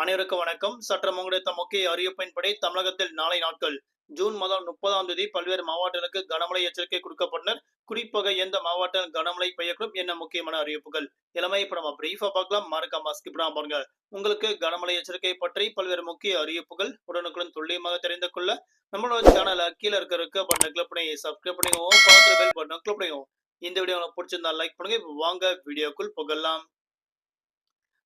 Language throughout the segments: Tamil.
அனைவருக்கும் வணக்கம். சற்றம் கிடைத்த முக்கிய அறிவிப்பின்படி தமிழகத்தில் நாளை நாட்கள் ஜூன் மாதம் முப்பதாம் தேதி பல்வேறு மாவட்டங்களுக்கு கனமழை எச்சரிக்கை கொடுக்கப்பட்டனர். குறிப்பாக எந்த மாவட்டம் கனமழை பெய்யக்கூடும் என்ன முக்கியமான அறிவிப்புகள் இளமை இப்ப நம்ம பிரீஃபா பார்க்கலாம். மறக்காம ஸ்கிப் பாருங்க. உங்களுக்கு கனமழை எச்சரிக்கை பற்றி பல்வேறு முக்கிய அறிவிப்புகள் உடனுக்குடன் துல்லியமாக தெரிந்து கொள்ள நம்மளோட சேனலை கீழே இருக்க இருக்க கிளிக் பண்ணி சப்ஸ்கிரைப் பண்ணிக்கோங்க. பார்த்து பெல் கிளிக் இந்த வீடியோ உங்களுக்கு பிடிச்சிருந்தா லைக் பண்ணுங்க. வாங்க வீடியோக்குள் புகழலாம்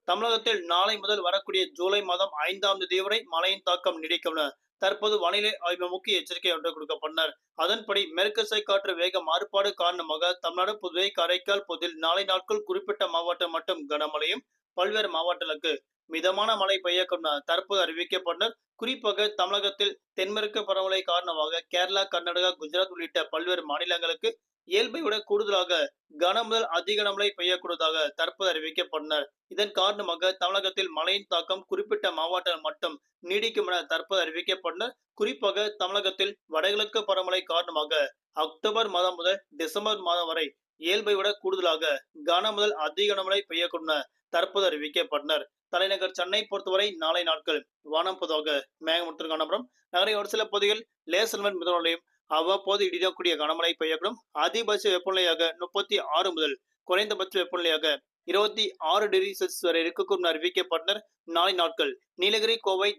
தமிழகத்தில் நாளை முதல் வரக்கூடிய ஜூலை மாதம் ஐந்தாம் தேதி வரை மழையின் தாக்கம் நீடிக்கும் தற்போது வானிலை ஆய்வு முக்கிய எச்சரிக்கை ஒன்று கொடுக்கப்பட்டனர். அதன்படி மேற்கு காற்று வேக மாறுபாடு காரணமாக தமிழ்நாடு புதுவை காரைக்கால் பகுதியில் நாளை நாட்கள் குறிப்பிட்ட மாவட்டம் மட்டும் கனமழையும் பல்வேறு மாவட்டங்களுக்கு மிதமான மழை பெய்யக்கும் தற்போது அறிவிக்கப்பட்டனர். குறிப்பாக தமிழகத்தில் தென்மேற்கு பரவலை காரணமாக கேரளா கர்நாடகா குஜராத் உள்ளிட்ட பல்வேறு மாநிலங்களுக்கு இயல்பை விட கூடுதலாக கனமுதல் அதிக மழை பெய்யக்கூடியதாக தற்போது அறிவிக்கப்பட்டனர். இதன் காரணமாக தமிழகத்தில் மழையின் தாக்கம் குறிப்பிட்ட மாவட்டங்கள் மட்டும் நீடிக்கும் என தற்போது அறிவிக்கப்பட்டனர். குறிப்பாக தமிழகத்தில் வடகிழக்கு பரமழை காரணமாக அக்டோபர் மாதம் முதல் டிசம்பர் மாதம் வரை இயல்பை விட கூடுதலாக கனமுதல் அதிக கனமழை பெய்யக்கூடும் தற்போது அறிவிக்கப்பட்டனர். தலைநகர் சென்னை பொறுத்தவரை நாளை நாட்கள் வானம் பொதுவாக மேகமுற்று காணப்படும் நகரை ஒரு சில பகுதிகள் லேசர் மிதமலையும் அவ்வப்போது இடிடக்கூடிய கனமழை பெய்யக்கூடும். அதிபட்ச வெப்பநிலையாக முப்பத்தி ஆறு முதல் குறைந்தபட்ச வெப்பநிலையாக இருபத்தி ஆறு டிகிரி செல்சியஸ் வரை இருக்கக்கூடும் அறிவிக்கப்பட்டனர். நாளை நாட்கள் நீலகிரி கோவை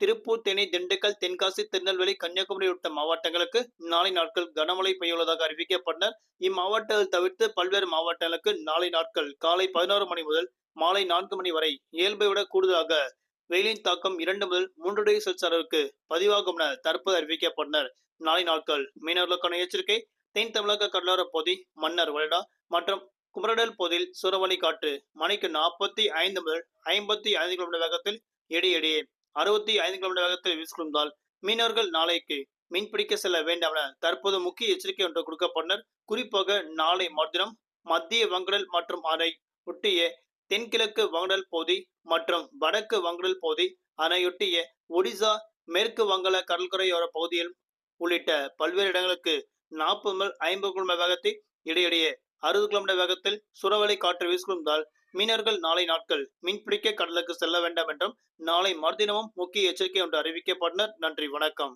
திருப்பூர் தேனி திண்டுக்கல் தென்காசி திருநெல்வேலி கன்னியாகுமரி உள்ளிட்ட மாவட்டங்களுக்கு நாளை நாட்கள் கனமழை பெய்யுள்ளதாக அறிவிக்கப்பட்டனர். இம்மாவட்டங்கள் தவிர்த்து பல்வேறு மாவட்டங்களுக்கு நாளை நாட்கள் காலை பதினோரு மணி முதல் மாலை நான்கு மணி வரை இயல்பை விட கூடுதலாக வெயிலின் தாக்கம் இரண்டு முதல் மூன்று டிகிரி செல்சியஸ் அளவுக்கு பதிவாகும் என தற்போது அறிவிக்கப்பட்டனர். நாளை நாட்கள் மீனவர்களுக்கான எச்சரிக்கை தென் தமிழக கடலோர பகுதி மன்னர் வருடா மற்றும் குமரடல் பகுதியில் சூறாவளி காற்று மணிக்கு நாற்பத்தி ஐந்து முதல் ஐம்பத்தி ஐந்து கிலோமீட்டர் வேகத்தில் இடையிடையே அறுபத்தி ஐந்து கிலோமீட்டர் வேகத்தில் வீசிக்கொண்டால் மீனவர்கள் நாளைக்கு மீன்பிடிக்க செல்ல வேண்டாம் என தற்போது முக்கிய எச்சரிக்கை ஒன்று கொடுக்கப்பட்டனர். குறிப்பாக நாளை மறுதினம் மத்திய வங்கடல் மற்றும் அதை ஒட்டிய தென்கிழக்கு வங்கடல் பகுதி மற்றும் வடக்கு வங்கடல் பகுதி அணையொட்டிய ஒடிசா மேற்கு வங்காள கடற்கரையோர பகுதியில் உள்ளிட்ட பல்வேறு இடங்களுக்கு நாற்பது முதல் ஐம்பது கிலோமீட்டர் வேகத்தில் இடையிடையே அறுபது கிலோமீட்டர் வேகத்தில் சுறவலை காற்று வீசுவதால் மீனவர்கள் நாளை நாட்கள் மீன்பிடிக்க கடலுக்கு செல்ல வேண்டாம் என்றும் நாளை மறுதினமும் முக்கிய எச்சரிக்கை ஒன்று அறிவிக்கப்பட்டனர். நன்றி வணக்கம்.